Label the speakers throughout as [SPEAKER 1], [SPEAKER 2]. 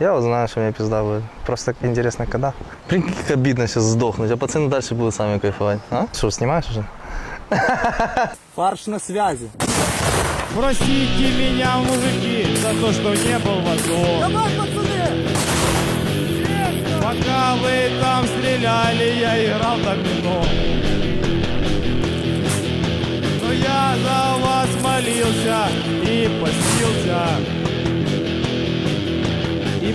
[SPEAKER 1] Я вот знаю, что у меня пизда будет. Просто интересно, когда. Прикинь, как обидно сейчас сдохнуть, а пацаны дальше будут сами кайфовать. А? Что, снимаешь уже?
[SPEAKER 2] Фарш на связи.
[SPEAKER 3] Простите меня, мужики, за то, что не был в АЗО.
[SPEAKER 2] Давай, пацаны!
[SPEAKER 3] Пока вы там стреляли, я играл домино. Но я за вас молился и постился.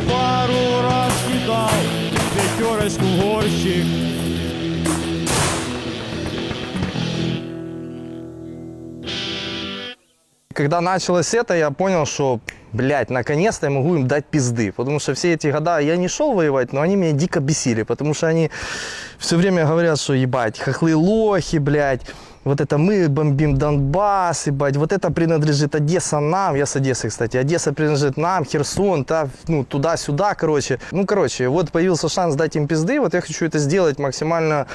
[SPEAKER 3] Пару раз кидал пятерочку горщик.
[SPEAKER 1] Когда началось это, я понял, что, блядь, наконец-то я могу им дать пизды. Потому что все эти года я не шел воевать, но они меня дико бесили. Потому что они все время говорят, что, ебать, хохлы лохи, блядь. Вот это мы бомбим Донбасс, ебать, вот это принадлежит Одесса нам, я с Одессы, кстати, Одесса принадлежит нам, Херсон, та, ну, туда-сюда, короче. Ну, короче, вот появился шанс дать им пизды, вот я хочу это сделать максимально,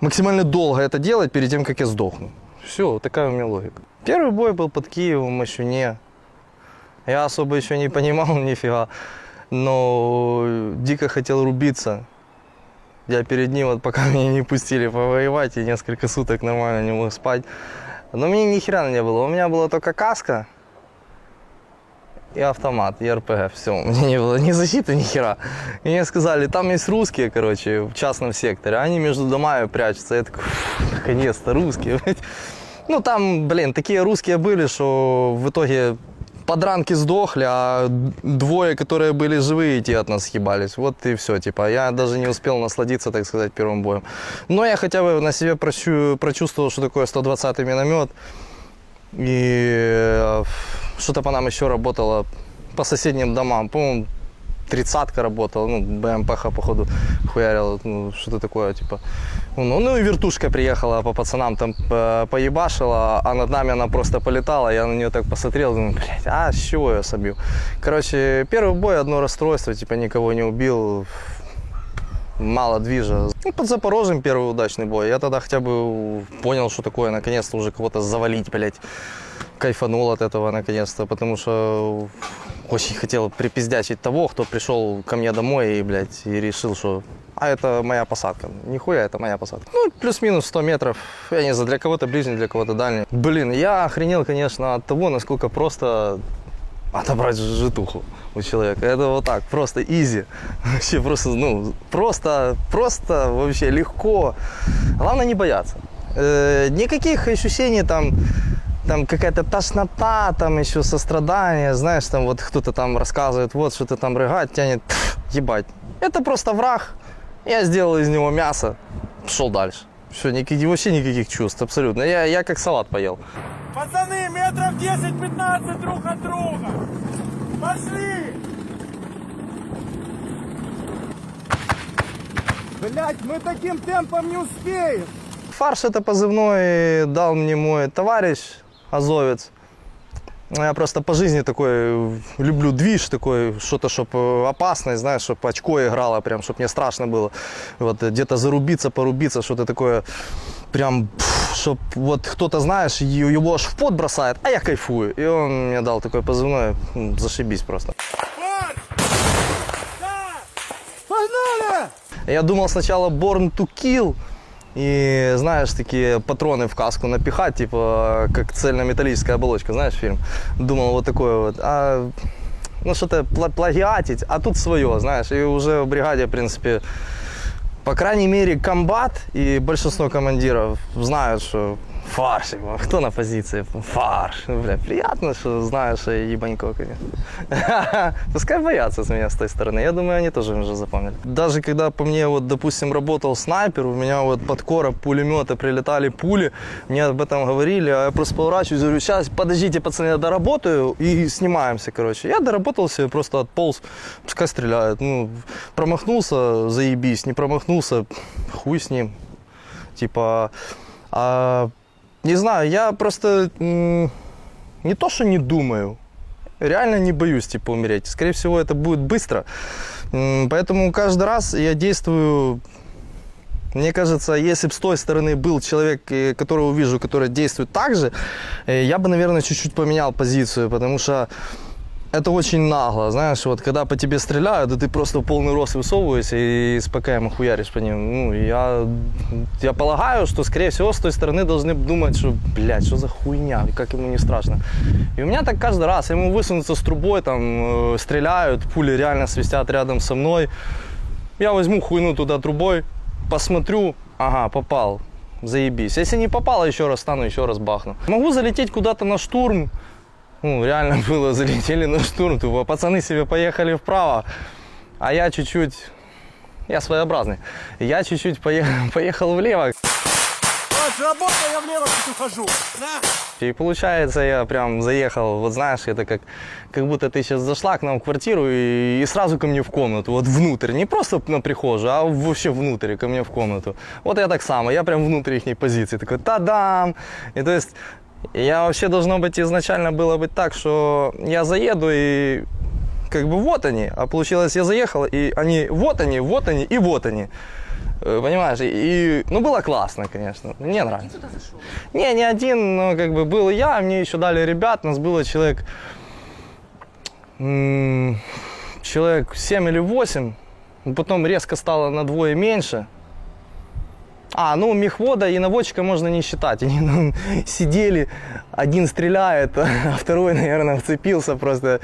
[SPEAKER 1] максимально долго это делать перед тем, как я сдохну. Все, такая у меня логика. Первый бой был под Киевом, еще не. Я особо еще не понимал нифига, но дико хотел рубиться. Я перед ним, вот пока меня не пустили повоевать, и несколько суток нормально не мог спать. Но мне ни хера не было. У меня была только каска и автомат, и РПГ. Все, у меня не было ни защиты, ни хера. И мне сказали, там есть русские, короче, в частном секторе. Они между домами прячутся. Я такой, «Фу, наконец-то русские. блядь». Ну, там, блин, такие русские были, что в итоге подранки сдохли, а двое, которые были живые, те от нас съебались. Вот и все, типа, я даже не успел насладиться, так сказать, первым боем. Но я хотя бы на себе прощу- прочувствовал, что такое 120-й миномет. И э, что-то по нам еще работало по соседним домам. По-моему, тридцатка работала, ну, БМПХ, походу, хуярила, ну, что-то такое, типа. Ну, ну и вертушка приехала по пацанам, там поебашила, а над нами она просто полетала, я на нее так посмотрел, думаю, блядь, а с чего я собью? Короче, первый бой, одно расстройство, типа, никого не убил, мало движа. Ну, под Запорожьем первый удачный бой. Я тогда хотя бы понял, что такое, наконец-то уже кого-то завалить, блядь. Кайфанул от этого наконец-то, потому что очень хотел припиздячить того, кто пришел ко мне домой и, блядь, и решил, что а это моя посадка. Нихуя, это моя посадка. Ну, плюс-минус 100 метров. Я не знаю, для кого-то ближний, для кого-то дальний. Блин, я охренел, конечно, от того, насколько просто отобрать житуху у человека. Это вот так, просто изи. Вообще просто, ну, просто, просто вообще легко. Главное не бояться. Э, никаких ощущений там, там какая-то тошнота, там еще сострадание, знаешь, там вот кто-то там рассказывает, вот что-то там рыгать, тянет, ебать. Это просто враг. Я сделал из него мясо, шел дальше. Все, никаких, вообще никаких чувств, абсолютно. Я, я как салат поел.
[SPEAKER 3] Пацаны, метров 10-15 друг от друга. Пошли!
[SPEAKER 2] Блять, мы таким темпом не успеем.
[SPEAKER 1] Фарш это позывной дал мне мой товарищ, азовец. Ну, Я просто по жизни такой люблю движ, такой что-то, чтобы опасное, знаешь, чтобы очко играло, прям, чтобы мне страшно было. Вот где-то зарубиться, порубиться, что-то такое, прям, чтобы вот кто-то, знаешь, его аж в пот бросает, а я кайфую. И он мне дал такой позывной, зашибись просто.
[SPEAKER 2] Погнали!
[SPEAKER 1] Я думал сначала Born to Kill. И знаешь, такие патроны в каску напихать, типа как цельнометаллическая оболочка, знаешь фильм? Думал вот такое вот. А ну что-то пла- плагиатить, а тут свое, знаешь. И уже в бригаде, в принципе, по крайней мере, комбат и большинство командиров знают, что фарш, кто на позиции, фарш. Ну, Бля, приятно, что знаешь, что я ебанько. Пускай боятся с меня с той стороны. Я думаю, они тоже уже запомнили. Даже когда по мне, вот, допустим, работал снайпер, у меня вот под короб пулемета прилетали пули, мне об этом говорили, а я просто поворачиваюсь, говорю, сейчас, подождите, пацаны, я доработаю и снимаемся, короче. Я доработался, просто отполз, пускай стреляют. Ну, промахнулся, заебись, не промахнулся, хуй с ним. Типа, а, не знаю, я просто не то, что не думаю, реально не боюсь, типа, умереть. Скорее всего, это будет быстро. Поэтому каждый раз я действую мне кажется, если бы с той стороны был человек, э, которого вижу, который действует так же, э, я бы, наверное, чуть-чуть поменял позицию, потому что это очень нагло, знаешь, вот когда по тебе стреляют, да ты просто в полный рост высовываешься и с ПКМ хуяришь по ним. Ну, я, я полагаю, что, скорее всего, с той стороны должны думать, что, блядь, что за хуйня, как ему не страшно. И у меня так каждый раз, ему высунуться с трубой, там, э, стреляют, пули реально свистят рядом со мной. Я возьму хуйну туда трубой, посмотрю, ага, попал, заебись. Если не попало, еще раз стану, еще раз бахну. Могу залететь куда-то на штурм, ну, реально было, залетели на штурм, тупо пацаны себе поехали вправо, а я чуть-чуть, я своеобразный, я чуть-чуть поехал, поехал влево.
[SPEAKER 2] Работа, я влево тут ухожу.
[SPEAKER 1] И получается, я прям заехал, вот знаешь, это как, как будто ты сейчас зашла к нам в квартиру и, и сразу ко мне в комнату, вот внутрь, не просто на прихожую, а вообще внутрь, ко мне в комнату. Вот я так само, я прям внутрь их позиции, такой та-дам! И то есть я вообще должно быть изначально было быть так, что я заеду и как бы вот они, а получилось я заехал, и они вот они, вот они и вот они. Э, Понимаешь, и, ну было классно, конечно, мне нравится. Не, не один, но как бы был я, мне еще дали ребят, нас было человек, человек 7 или 8, потом резко стало на двое меньше. А, ну мехвода и наводчика можно не считать. Они там сидели, один стреляет, а второй, наверное, вцепился просто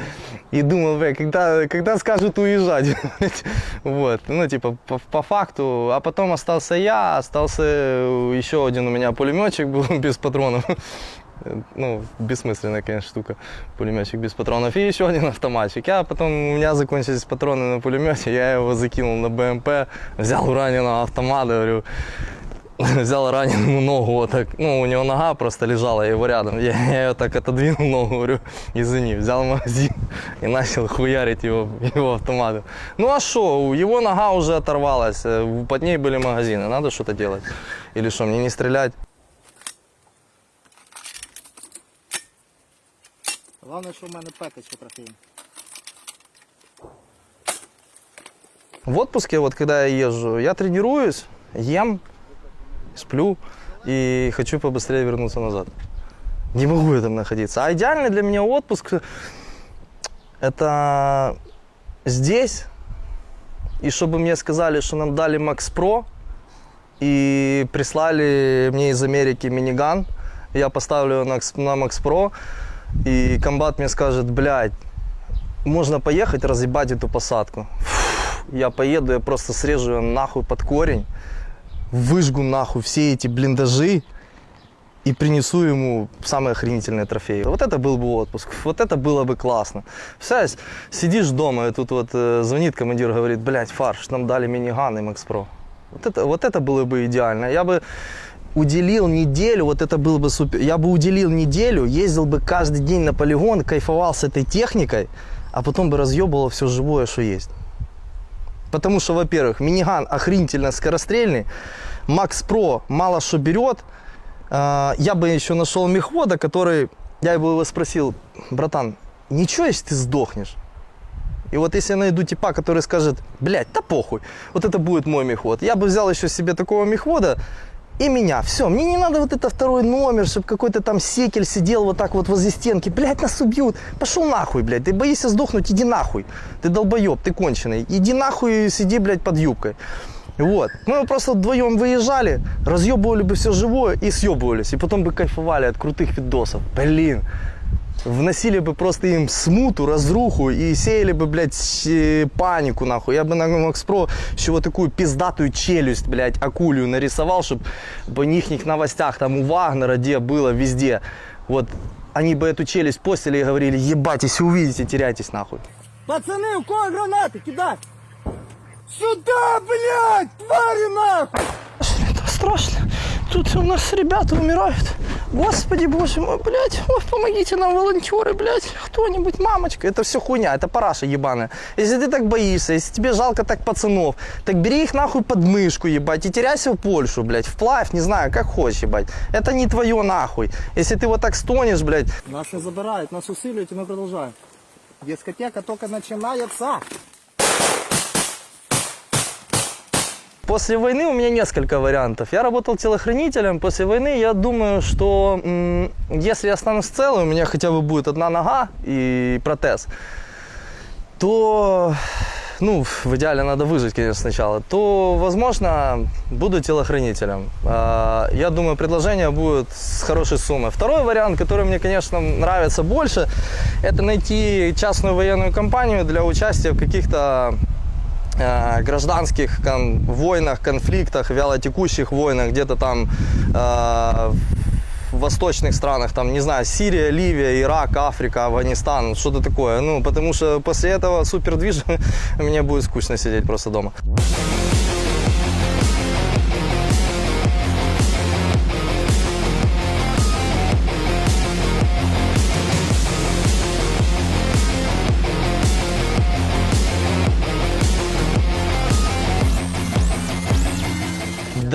[SPEAKER 1] и думал, бля, когда, когда скажут уезжать. Вот, ну типа по, по факту. А потом остался я, остался еще один у меня пулеметчик был без патронов. Ну, бессмысленная, конечно, штука, пулеметчик без патронов. И еще один автоматчик. Я потом, у меня закончились патроны на пулемете, я его закинул на БМП, взял у раненого автомат, говорю, взял раненому ногу, вот так, ну, у него нога просто лежала, я его рядом. Я, я ее так отодвинул ногу, говорю, извини, взял магазин и начал хуярить его, его автоматом. Ну а что, его нога уже оторвалась, э, под ней были магазины, надо что-то делать. Или что, мне не стрелять?
[SPEAKER 2] Головне, що в мене пекачка трохи.
[SPEAKER 1] В отпуске, вот когда я езжу, я тренируюсь, ем, сплю и хочу побыстрее вернуться назад. Не могу я там находиться. А идеальный для меня отпуск это здесь. И чтобы мне сказали, что нам дали Max Pro и прислали мне из Америки миниган, я поставлю на Max Pro, и комбат мне скажет, блядь, можно поехать разъебать эту посадку. Фу, Я поеду, я просто срежу ее нахуй под корень, выжгу нахуй все эти блиндажи и принесу ему самые охренительные трофеи. Вот это был бы отпуск, вот это было бы классно. Представляешь, сидишь дома, и тут вот э, звонит командир, говорит, блядь, фарш, нам дали миниган и Макс Про. Вот это, вот это было бы идеально. Я бы уделил неделю, вот это было бы супер. Я бы уделил неделю, ездил бы каждый день на полигон, кайфовал с этой техникой, а потом бы разъебывал все живое, что есть. Потому что, во-первых, миниган охренительно скорострельный, Макс Про мало что берет. А, Я бы еще нашел мехвода, который, я бы его спросил, братан, ничего, если ты сдохнешь? И вот если я найду типа, который скажет, блядь, да похуй, вот это будет мой мехвод. Я бы взял еще себе такого мехвода и меня. Все, мне не надо вот это второй номер, чтобы какой-то там секель сидел вот так вот возле стенки. Блядь, нас убьют. Пошел нахуй, блядь. Ты боишься сдохнуть, иди нахуй. Ты долбоеб, ты конченый. Иди нахуй и сиди, блядь, под юбкой. Вот. Мы просто вдвоем выезжали, разъебывали бы все живое и съебывались. И потом бы кайфовали от крутых видосов. Блин. Вносили бы просто им смуту, разруху и сеяли бы, блядь, э, панику, нахуй. Я бы на Макс Про еще вот такую пиздатую челюсть, блядь, акулью нарисовал, чтобы в них новостях там у Вагнера, где было, везде. Вот они бы эту челюсть постили и говорили, ебать, если увидите, теряйтесь нахуй.
[SPEAKER 2] Пацани, у кого гранати? Кидай! Сюда, блядь! Твари нахуй!
[SPEAKER 1] Это страшно. Тут у нас ребята умирают. Господи, боже мой, блядь. Ой, помогите нам, волонтеры, блядь. Кто-нибудь, мамочка. Это все хуйня, это параша ебаная. Если ты так боишься, если тебе жалко так пацанов, так бери их нахуй под мышку, ебать, и теряйся в Польшу, блядь, вплавь, не знаю, как хочешь, ебать. Это не твое нахуй. Если ты вот так стонешь, блядь,
[SPEAKER 2] Нас не забирають, нас усилюють і ми продовжуємо. Дискотека тільки починається.
[SPEAKER 1] После войны у меня несколько вариантов. Я работал телохранителем. После войны я думаю, что если я останусь целым, у меня хотя бы будет одна нога и протез, то, ну, в идеале надо выжить, конечно, сначала, то, возможно, буду телохранителем. А, Я думаю, предложение будет с хорошей суммой. Второй вариант, который мне, конечно, нравится больше, это найти частную военную компанию для участия в каких-то э, гражданских кон- войнах, конфликтах, вялотекущих войнах, где-то там э, в восточных странах, там, не знаю, Сирия, Ливия, Ирак, Африка, Афганистан, что-то такое. Ну, потому что после этого супердвижа мне будет скучно сидеть просто дома.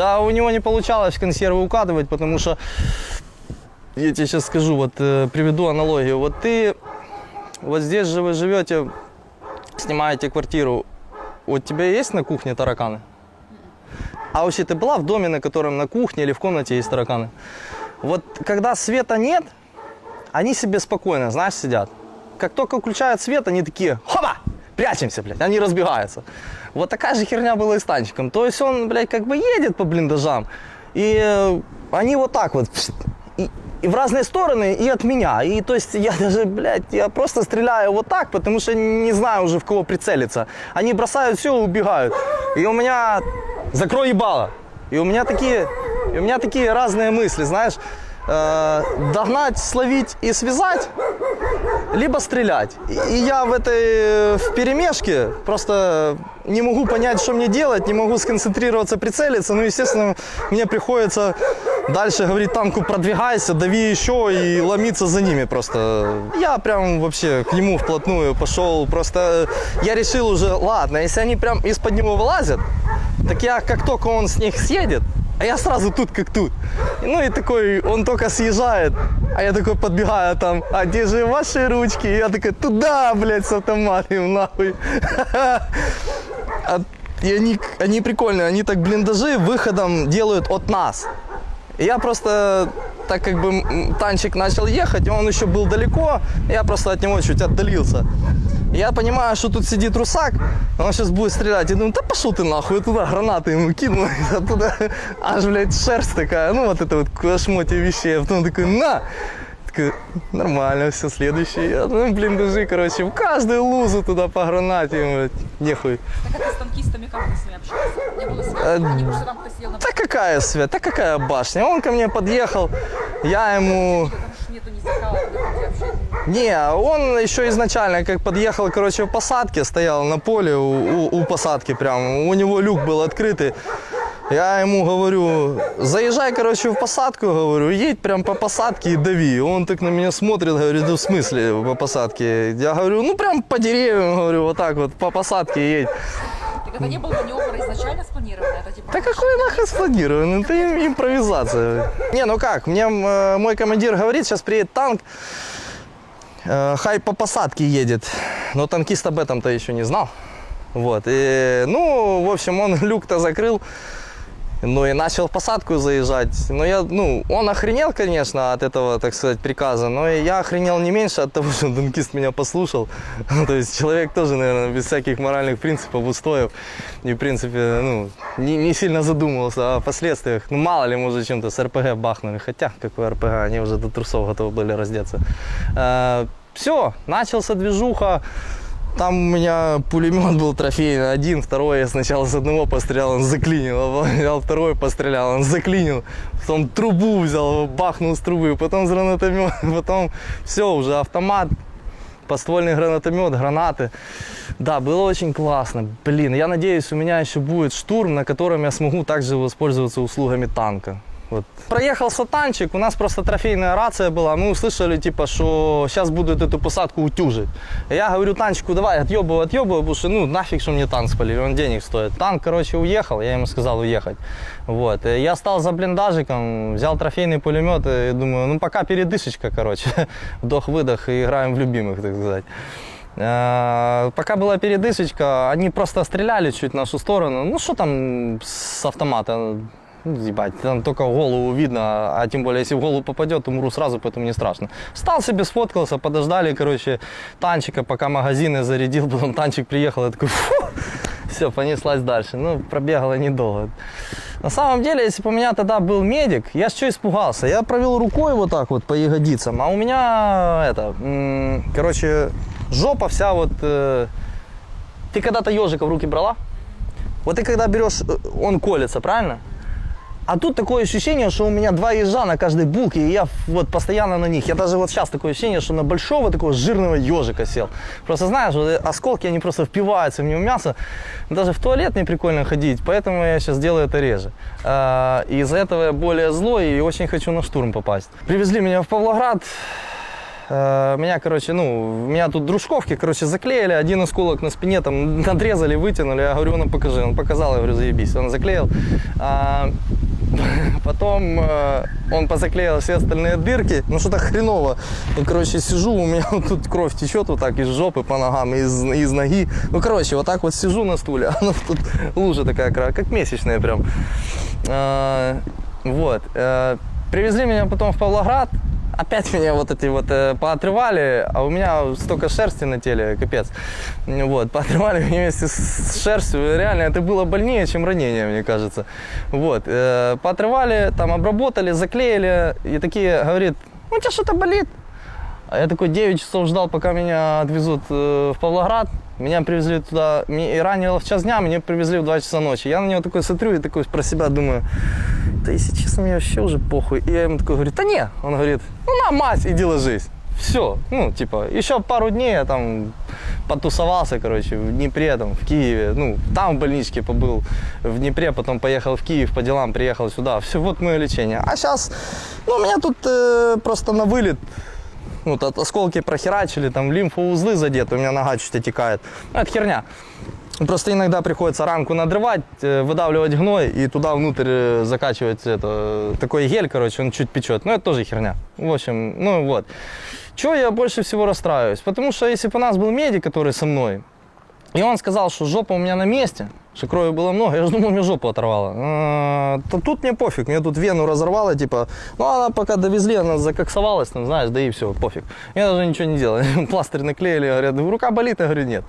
[SPEAKER 1] Да, у него не получалось консервы укатывать, потому что я тебе сейчас скажу, вот э, приведу аналогию. Вот ты, вот здесь же вы живете, снимаете квартиру, у тебя есть на кухне тараканы? А вообще ты была в доме, на котором на кухне или в комнате есть тараканы? Вот когда света нет, они себе спокойно, знаешь, сидят. Как только включают свет, они такие, хоба, прячемся, блядь, они разбегаются. Вот такая же херня была и с танчиком. То есть он, блядь, как бы едет по блиндажам, и э, они вот так вот, и, и в разные стороны, и от меня. И то есть я даже, блядь, я просто стреляю вот так, потому что не знаю уже в кого прицелиться. Они бросают все убегают. И у меня закрой ебало. И у меня такие, и у меня такие разные мысли, знаешь, э, догнать, словить и связать, либо стрелять. И, я в этой в перемешке просто не могу понять, что мне делать, не могу сконцентрироваться, прицелиться. Ну, естественно, мне приходится дальше говорить танку продвигайся, дави еще и ломиться за ними просто. Я прям вообще к нему вплотную пошел. Просто э, я решил уже, ладно, если они прям из-под него вылазят, так я как только он с них съедет, а я сразу тут как тут. Ну и такой, он только съезжает, а я такой подбегаю там, а где же ваши ручки? И я такой, туда, блядь, с автоматом, нахуй. А- И они, они прикольные, они так блиндажи выходом делают от нас. Я просто, так как бы танчик начал ехать, он еще был далеко, я просто от него чуть отдалился. Я понимаю, что тут сидит русак, он сейчас будет стрелять. Я думаю, да пошел ты нахуй, я туда гранаты ему кинул, и оттуда аж, блядь, шерсть такая, ну вот это вот кошмоте вещей. А потом такой, на! Такой, нормально, все, следующий. Я, ну, блин, даже, короче, в каждую лузу туда по гранате, нехуй.
[SPEAKER 4] Так как ты с танкистами, как ты с ними общался? Не было связи?
[SPEAKER 1] Э,
[SPEAKER 4] Они просто там посидел на
[SPEAKER 1] Да какая свет, да какая башня. Он ко мне подъехал, я ему... Не, он еще изначально, как подъехал, короче, в посадке, стоял на поле у, у- у посадки прям, у него люк был открытый. Я ему говорю, заезжай, короче, в посадку, говорю, едь прям по посадке и дави. Он так на меня смотрит, говорит, да в смысле по посадке? Я говорю, ну прям по деревьям, говорю, вот так вот, по посадке едь.
[SPEAKER 4] Так это не был маневр изначально спланировано? Это типа...
[SPEAKER 1] Да какой нахуй спланирован? Это им- импровизация. Не, ну как, мне м, мой командир говорит, сейчас приедет танк, э, хай по посадке едет. Но танкист об этом-то еще не знал. Вот, и, ну, в общем, он люк-то закрыл, ну и начал посадку заезжать. Но я, ну, он охренел, конечно, от этого, так сказать, приказа, но и я охренел не меньше от того, что танкист меня послушал. То есть человек тоже, наверное, без всяких моральных принципов, устоев. И, в принципе, ну, не, не сильно задумывался о последствиях. Ну, мало ли, может, чем-то с РПГ бахнули. Хотя, какой РПГ, они уже до трусов готовы были раздеться. все, начался движуха. Там у меня пулемет был трофейный, один, второй я сначала с одного пострелял, он заклинил, а взял второй пострелял, он заклинил, потом трубу взял, бахнул с трубы, потом с гранатомета, потом все, уже автомат, подствольный гранатомет, гранаты. Да, было очень классно. Блин, я надеюсь, у меня еще будет штурм, на котором я смогу также воспользоваться услугами танка. Вот. Проехался танчик, у нас просто трофейная рация была, мы услышали, типа, что сейчас будут эту посадку утюжить. Я говорю танчику, давай, отъебывай, отъебывай, потому что, ну, нафиг, что мне танк спалили, он денег стоит. Танк, короче, уехал, я ему сказал уехать. Вот. Я стал за блиндажиком, взял трофейный пулемет и думаю, ну, пока передышечка, короче, вдох-выдох и играем в любимых, так сказать. Э, Пока была передышечка, они просто стреляли чуть в нашу сторону. Ну, что там с автомата? Ну, Ебать, там только голову видно, а тем более, если в голову попадет, умру сразу, поэтому не страшно. Встал себе, сфоткался, подождали, короче, танчика, пока магазины зарядил, потом танчик приехал, я такой, фу, все, понеслась дальше. Ну, пробегала недолго. На самом деле, если бы у меня тогда был медик, я что испугался? Я провел рукой вот так вот по ягодицам, а у меня это, короче, жопа вся вот... э, Ты когда-то ежика в руки брала? Вот ты когда берешь, э, он колется, правильно? А тут такое ощущение, что у меня два ежа на каждой булке, и я вот постоянно на них. Я даже вот сейчас такое ощущение, что на большого такого жирного ежика сел. Просто знаешь, вот осколки, они просто впиваются мне в мясо. Даже в туалет не прикольно ходить, поэтому я сейчас делаю это реже. А, из-за этого я более злой и очень хочу на штурм попасть. Привезли меня в Павлоград, Э, Меня, короче, ну, меня тут дружковки, короче, заклеили, один осколок на спине там надрезали, вытянули. Я говорю, ну покажи. Он показал, я говорю, заебись. Он заклеил. А, потом э, он позаклеил все остальные дырки. Ну, что-то хреново. И, короче, сижу, у меня вот тут кровь течет вот так из жопы по ногам, из, из ноги. Ну, короче, вот так вот сижу на стуле, а тут лужа такая, как месячная прям. А, вот. Э, Привезли меня потом в Павлоград. Опять меня вот эти вот э, поотрывали, а у меня столько шерсти на теле, капец. Вот, поотрывали меня вместе с шерстью. Реально, это было больнее, чем ранение, мне кажется. Вот, э, поотрывали, там обработали, заклеили. И такие, говорит, у тебя что-то болит? А я такой 9 часов ждал, пока меня отвезут э, в Павлоград. Меня привезли туда, и ранило в час дня, меня привезли в 2 часа ночи. Я на него такой смотрю и такой про себя думаю, да если честно, мне вообще уже похуй. И я ему такой говорю, да не. Он говорит, ну на, мать, иди ложись. Все, ну, типа, еще пару дней я там потусовался, короче, в Днепре, там, в Киеве, ну, там в больничке побыл, в Днепре, потом поехал в Киев по делам, приехал сюда. Все, вот мое лечение. А сейчас, ну, меня тут э, просто на вылет ну, тут осколки прохерачили, там лимфоузлы задеты, у меня нога чуть отекает. Ну, это херня. Просто иногда приходится ранку надрывать, э, выдавливать гной и туда внутрь э, закачивать это, такой гель, короче, он чуть печет. Ну, это тоже херня. В общем, ну вот. Чего я больше всего расстраиваюсь? Потому что если бы у нас был медик, который со мной, и он сказал, что жопа у меня на месте, что крови было много, я же думал, мне жопу оторвало. А, то тут мне пофиг, мне тут вену разорвало, типа, ну она пока довезли, она закоксовалась, там, знаешь, да и все, пофиг. Я даже ничего не делал, пластырь наклеили, говорят, рука болит, я говорю, нет.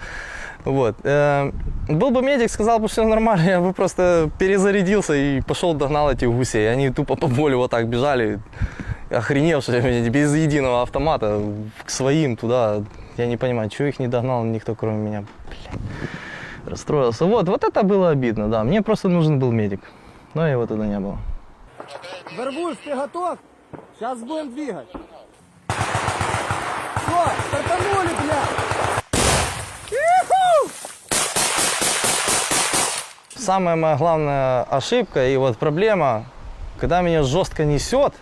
[SPEAKER 1] Вот. Э, Был бы медик, сказал бы, все нормально, я бы просто перезарядился и пошел догнал этих гусей. Они тупо по полю вот так бежали, охреневшие, без единого автомата, к своим туда. Я не понимаю, чего их не догнал никто, кроме меня. Блядь. Расстроился. Вот, вот это было обидно, да. Мне просто нужен был медик. Но его тогда не было.
[SPEAKER 2] Вербуш, ты готов? Сейчас будем двигать. Все, стартанули. Иху!
[SPEAKER 1] Самая моя главная ошибка и вот проблема, когда меня жестко несет,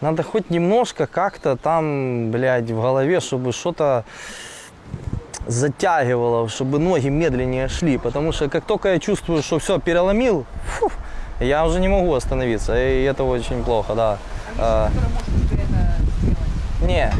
[SPEAKER 1] надо хоть немножко как-то там, блядь, в голове, чтобы что-то затягивало, чтобы ноги медленнее шли. Потому что как только я чувствую, что все переломил, фу, я уже не могу остановиться. И это очень плохо, да. А,
[SPEAKER 4] сделать.
[SPEAKER 1] не,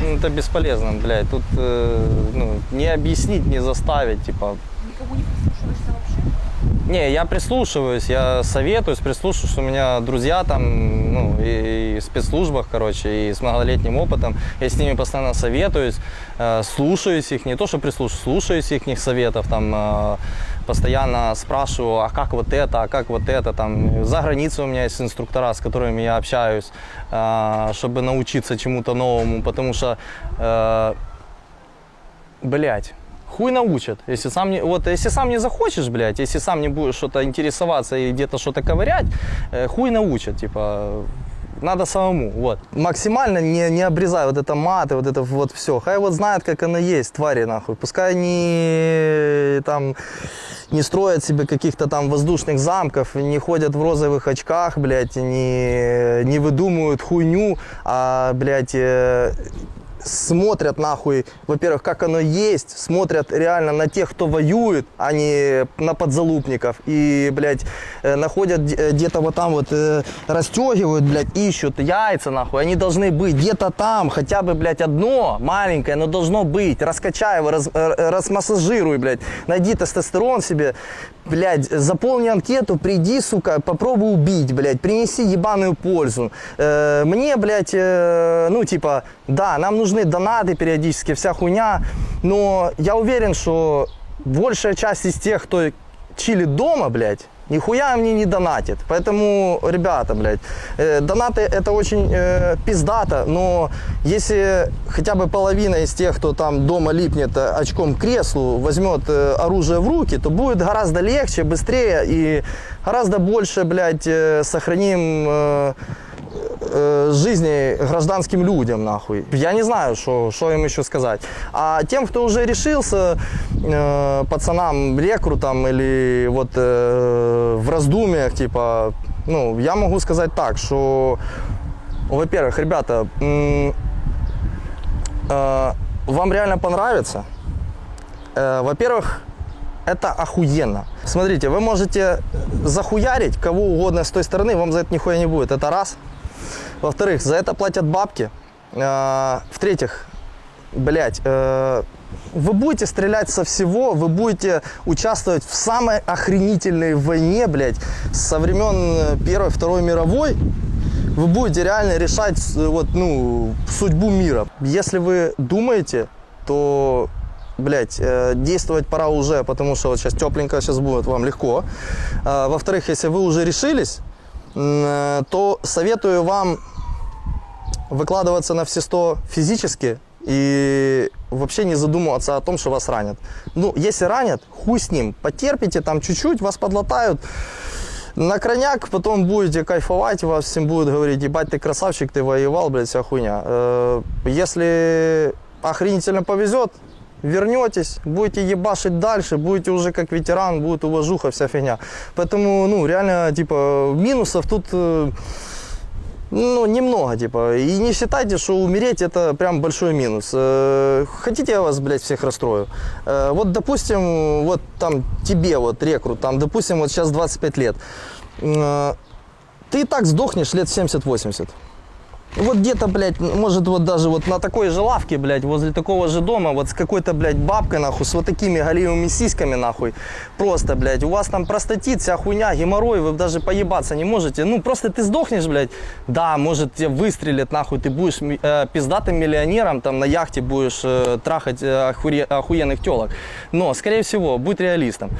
[SPEAKER 1] ну, это бесполезно, блядь. Тут э, ну, не объяснить, не заставить, типа,
[SPEAKER 4] Никому не прислушиваешься вообще.
[SPEAKER 1] Не, я прислушиваюсь, я советуюсь, прислушиваюсь. У меня друзья там, ну, и, и в спецслужбах, короче, и с многолетним опытом. Я с ними постоянно советуюсь, э, слушаюсь их, не то, что прислушиваюсь, слушаюсь их советов, там, э, постоянно спрашиваю, а как вот это, а как вот это, там, за границей у меня есть инструктора, с которыми я общаюсь, э, чтобы научиться чему-то новому, потому что, э, блядь, Хуй научат. Если сам не, вот, если сам не захочешь, блядь, если сам не будешь что-то интересоваться и где-то что-то ковырять, э, хуй научат, типа, надо самому, вот. Максимально не, не обрезай вот это маты, вот это вот все. Хай вот знает, как оно есть, твари нахуй. Пускай не там не строят себе каких-то там воздушных замков, не ходят в розовых очках, блядь, не, не выдумывают хуйню, а, блядь, э, смотрят нахуй, во-первых, как оно есть, смотрят реально на тех, кто воюет, а не на подзалупников. И, блядь, э, находят где- где-то вот там вот, э, расстегивают, блядь, ищут яйца, нахуй. Они должны быть где-то там, хотя бы, блядь, одно маленькое, но должно быть. Раскачай его, раз, э, размассажируй, блядь. Найди тестостерон себе, блядь, заполни анкету, приди, сука, попробуй убить, блядь, принеси ебаную пользу. Э, мне, блядь, э, ну, типа, да, нам нужны донаты периодически, вся хуйня, но я уверен, что большая часть из тех, кто чилит дома, блядь, нихуя мне не донатит. Поэтому, ребята, блядь, э, донаты это очень э, пиздато, но если хотя бы половина из тех, кто там дома липнет э, очком к креслу, возьмет э, оружие в руки, то будет гораздо легче, быстрее и гораздо больше, блядь, э, сохраним э, э, жизни гражданским людям, нахуй. Я не знаю, что что им еще сказать. А тем, кто уже решился, э, пацанам, рекрутам или вот э, в раздумьях, типа, ну, я могу сказать так, что, во-первых, ребята, м, э, вам реально понравится. Э, во-первых, это охуенно. Смотрите, вы можете захуярить кого угодно с той стороны, вам за это нихуя не будет. Это раз. Во-вторых, за это платят бабки. Э, В-третьих, блядь, э, вы будете стрелять со всего, вы будете участвовать в самой охренительной войне, блядь, со времен э, Первой, Второй мировой. Вы будете реально решать э, вот, ну, судьбу мира. Если вы думаете, то блядь, э, действовать пора уже, потому что вот сейчас тепленько сейчас будет вам легко. А, Во-вторых, если вы уже решились, э, то советую вам выкладываться на все сто физически и вообще не задумываться о том, что вас ранят. Ну, если ранят, хуй с ним. Потерпите там чуть-чуть, вас подлатают. На крайняк потом будете кайфовать, вас всем будут говорить, ебать, ты красавчик, ты воевал, блядь, вся хуйня. Э, Если охренительно повезет, вернетесь, будете ебашить дальше, будете уже как ветеран, будет уважуха, вся фигня. Поэтому, ну, реально, типа, минусов тут э, ну, немного, типа. И не считайте, что умереть это прям большой минус. Э, Хотите, я вас, блядь, всех расстрою? Э, Вот, допустим, вот там тебе, вот, рекрут, там, допустим, вот сейчас 25 лет. Ты и так сдохнешь лет 70-80. Вот где-то, блядь, может вот даже вот на такой же лавке, блядь, возле такого же дома, вот с какой-то, блядь, бабкой, нахуй, с вот такими голимыми сиськами, нахуй, просто, блядь, у вас там простатит, вся хуйня, геморрой, вы даже поебаться не можете, ну, просто ты сдохнешь, блядь, да, может, тебе выстрелят, нахуй, ты будешь э, пиздатым миллионером, там, на яхте будешь э, трахать э, охуре- охуенных телок, но, скорее всего, будь реалистом,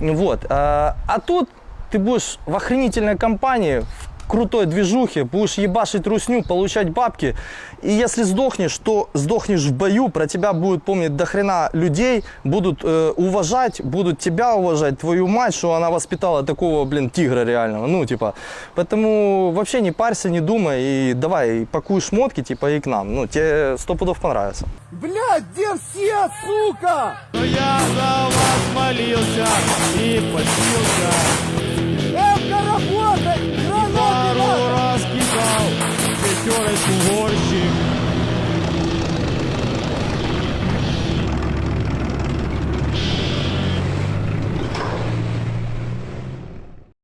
[SPEAKER 1] вот, э, а тут ты будешь в охренительной компании, крутой движухе, будешь ебашить русню, получать бабки. И если сдохнешь, то сдохнешь в бою, про тебя будут помнить до хрена людей, будут э, уважать, будут тебя уважать, твою мать, что она воспитала такого, блин, тигра реального. Ну, типа, поэтому вообще не парься, не думай, и давай, пакуй шмотки, типа, и к нам. Ну, тебе сто пудов понравится.
[SPEAKER 2] Блядь, где все, сука?
[SPEAKER 3] Но я за вас молился и постился. fiore sul voci